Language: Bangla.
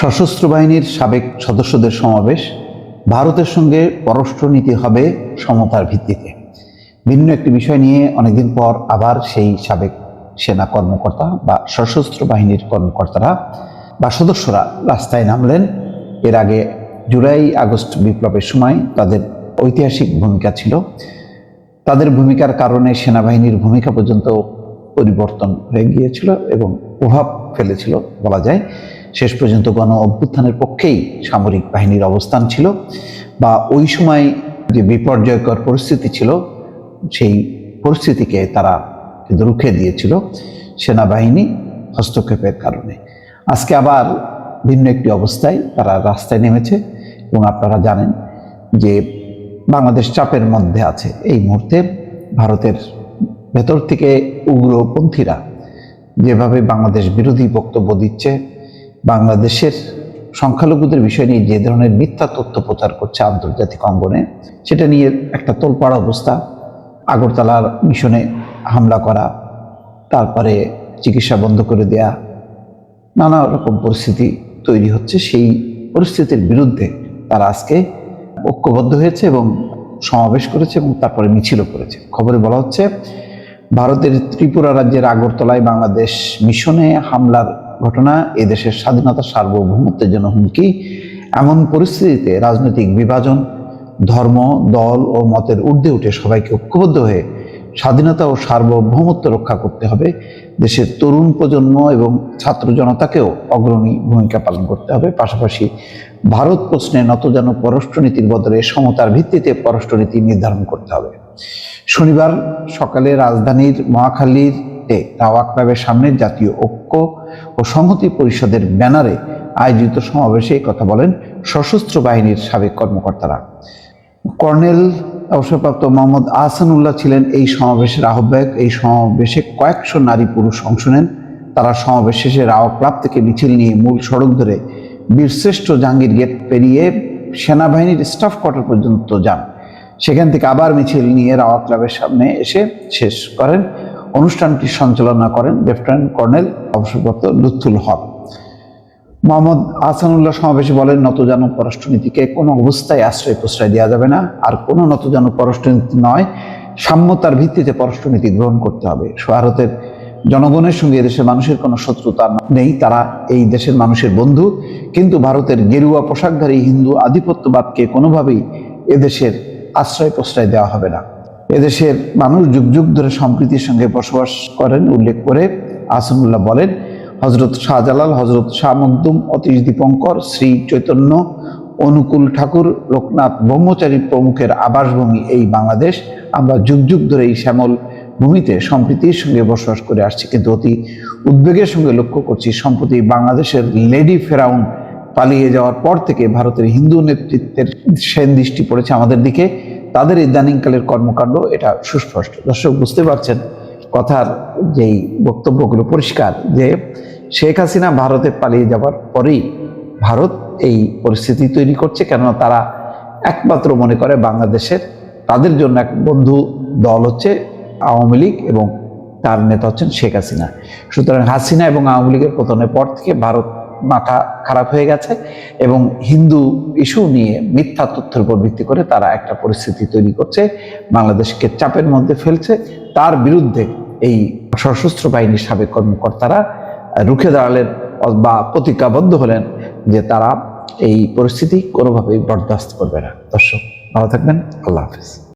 সশস্ত্র বাহিনীর সাবেক সদস্যদের সমাবেশ ভারতের সঙ্গে পররাষ্ট্রনীতি হবে সমতার ভিত্তিতে। ভিন্ন একটি বিষয় নিয়ে অনেকদিন পর আবার সেই সাবেক সেনা কর্মকর্তা বা সশস্ত্র বাহিনীর কর্মকর্তারা বা সদস্যরা রাস্তায় নামলেন। এর আগে জুলাই, আগস্ট বিপ্লবের সময় তাদের ঐতিহাসিক ভূমিকা ছিল। তাদের ভূমিকার কারণে সেনাবাহিনীর ভূমিকা পর্যন্ত পরিবর্তন হয়ে গিয়েছিল এবং প্রভাব ফেলেছিল, বলা যায়। শেষ পর্যন্ত গণ অভ্যুত্থানের পক্ষেই সামরিক বাহিনীর অবস্থান ছিল বা ওই সময় যে বিপর্যয়কর পরিস্থিতি ছিল, সেই পরিস্থিতিকে তারা কিন্তু রুখে দিয়েছিল সেনাবাহিনী হস্তক্ষেপের কারণে। আজকে আবার ভিন্ন একটি অবস্থায় তারা রাস্তায় নেমেছে এবং আপনারা জানেন যে বাংলাদেশ চাপের মধ্যে আছে। এই মুহূর্তে ভারতের ভেতর থেকে উগ্রপন্থীরা যেভাবে বাংলাদেশ বিরোধী বক্তব্য দিচ্ছে, বাংলাদেশের সংখ্যালঘুদের বিষয় নিয়ে যে ধরনের মিথ্যা তথ্য প্রচার করছে আন্তর্জাতিক অঙ্গনে, সেটা নিয়ে একটা তোলপাড়া অবস্থা। আগরতলার মিশনে হামলা করা, তারপরে চিকিৎসা বন্ধ করে দেয়া, নানা রকম পরিস্থিতি তৈরি হচ্ছে। সেই পরিস্থিতির বিরুদ্ধে তারা আজকে ঐক্যবদ্ধ হয়েছে এবং সমাবেশ করেছে এবং তারপরে মিছিলও করেছে। খবরে বলা হচ্ছে ভারতের ত্রিপুরা রাজ্যের আগরতলায় বাংলাদেশ মিশনে হামলার ঘটনা এদেশের স্বাধীনতা সার্বভৌমত্বের জন্য হুমকি, এমন পরিস্থিতিতে রাজনৈতিক বিভাজন, ধর্ম, দল ও মতের ঊর্ধ্বে উঠে সবাইকে ঐক্যবদ্ধ হয়ে স্বাধীনতা ও সার্বভৌমত্ব রক্ষা করতে হবে। দেশের তরুণ প্রজন্ম এবং ছাত্র জনতাকেও অগ্রণী ভূমিকা পালন করতে হবে। পাশাপাশি ভারত প্রশ্নে নতজান পররাষ্ট্রনীতির বদলে সমতার ভিত্তিতে পররাষ্ট্রনীতি নির্ধারণ করতে হবে। শনিবার সকালে রাজধানীর মহাখালীতে রাওয়া ক্লাবের সামনে জাতীয় ঐক্য ও সংহতি পরিষদের ব্যানারে আয়োজিত সমাবেশে কথা বলেন সশস্ত্র বাহিনীর সাবেক কর্মকর্তারা। কর্নেল অবসরপ্রাপ্ত মোহাম্মদ আহসানুল্লাহ ছিলেন এই সমাবেশের আহ্বায়ক। এই সমাবেশে কয়েকশো নারী পুরুষ অংশ নেন। তারা সমাবেশ শেষে রাওয়া ক্লাব থেকে মিছিল নিয়ে মূল সড়ক ধরে বীরশ্রেষ্ঠ জাহাঙ্গীর গেট পেরিয়ে সেনাবাহিনীর স্টাফ কোয়ার্টার পর্যন্ত যান। সেখান থেকে আবার মিছিল নিয়ে রাওয়া ক্লাবের সামনে এসে শেষ করেন। অনুষ্ঠানটি সঞ্চালনা করেন লেফটেন্যান্ট কর্নেল অবসরপ্রাপ্ত লুৎফুল হক। মোহাম্মদ আহসানুল্লাহ সমাবেশে বলেন, নতজানু পররাষ্ট্রনীতিকে কোনো অবস্থায় আশ্রয় প্রশ্রয় দেওয়া যাবে না। আর কোনো নতজানু পররাষ্ট্রনীতি নয়। সাম্যতার ভিত্তিতে পররাষ্ট্রনীতি গ্রহণ করতে হবে। ভারতের জনগণের সঙ্গে এদেশের মানুষের কোনো শত্রুতা নেই। তারা এই দেশের মানুষের বন্ধু। কিন্তু ভারতের গেরুয়া পোশাকধারী হিন্দু আধিপত্যবাদকে কোনোভাবেই এদেশের আশ্রয় প্রশ্রয় দেওয়া হবে না। এদেশের মানুষ যুগ যুগ ধরে সম্প্রীতির সঙ্গে বসবাস করেন, উল্লেখ করে আহসানুল্লাহ বলেন হজরত শাহজালাল হজরত শাহ মকদুম অতীশ দীপঙ্কর, শ্রী চৈতন্য, অনুকূল ঠাকুর, লোকনাথ ব্রহ্মচারী প্রমুখের আবাসভূমি এই বাংলাদেশ। আমরা যুগ যুগ ধরে এই শ্যামল ভূমিতে সম্প্রীতির সঙ্গে বসবাস করে আসছি। কিন্তু অতি উদ্বেগের সঙ্গে লক্ষ্য করছি, সম্প্রতি বাংলাদেশের লেডি ফেরাউন পালিয়ে যাওয়ার পর থেকে ভারতের হিন্দু নেতৃত্বের সেন দৃষ্টি পড়েছে আমাদের দিকে। তাদের ইদানিংকালের কর্মকাণ্ড এটা সুস্পষ্ট। দর্শক, বুঝতে পারছেন কথার যেই বক্তব্যগুলো পরিষ্কার যে শেখ হাসিনা ভারতে পালিয়ে যাওয়ার পরেই ভারত এই পরিস্থিতি তৈরি করছে, কেননা তারা একমাত্র মনে করে বাংলাদেশের। তাদের জন্য এক বন্ধু দল হচ্ছে আওয়ামী লীগ এবং তার নেতা হচ্ছেন শেখ হাসিনা। সুতরাং হাসিনা এবং আওয়ামী লীগের পতনের পর থেকে ভারত মাথা খারাপ হয়ে গেছে এবং হিন্দু ইস্যু নিয়ে মিথ্যা তথ্যের উপর ভিত্তি করে তারা একটা পরিস্থিতি তৈরি করছে, বাংলাদেশকে চাপের মধ্যে ফেলছে। তার বিরুদ্ধে এই সশস্ত্র বাহিনীর সাবেক কর্মকর্তারা রুখে দাঁড়ালেন বা প্রতিজ্ঞাবদ্ধ হলেন যে তারা এই পরিস্থিতি কোনোভাবেই বরদাস্ত করবে না। দর্শক, ভালো থাকবেন। আল্লাহ হাফিজ।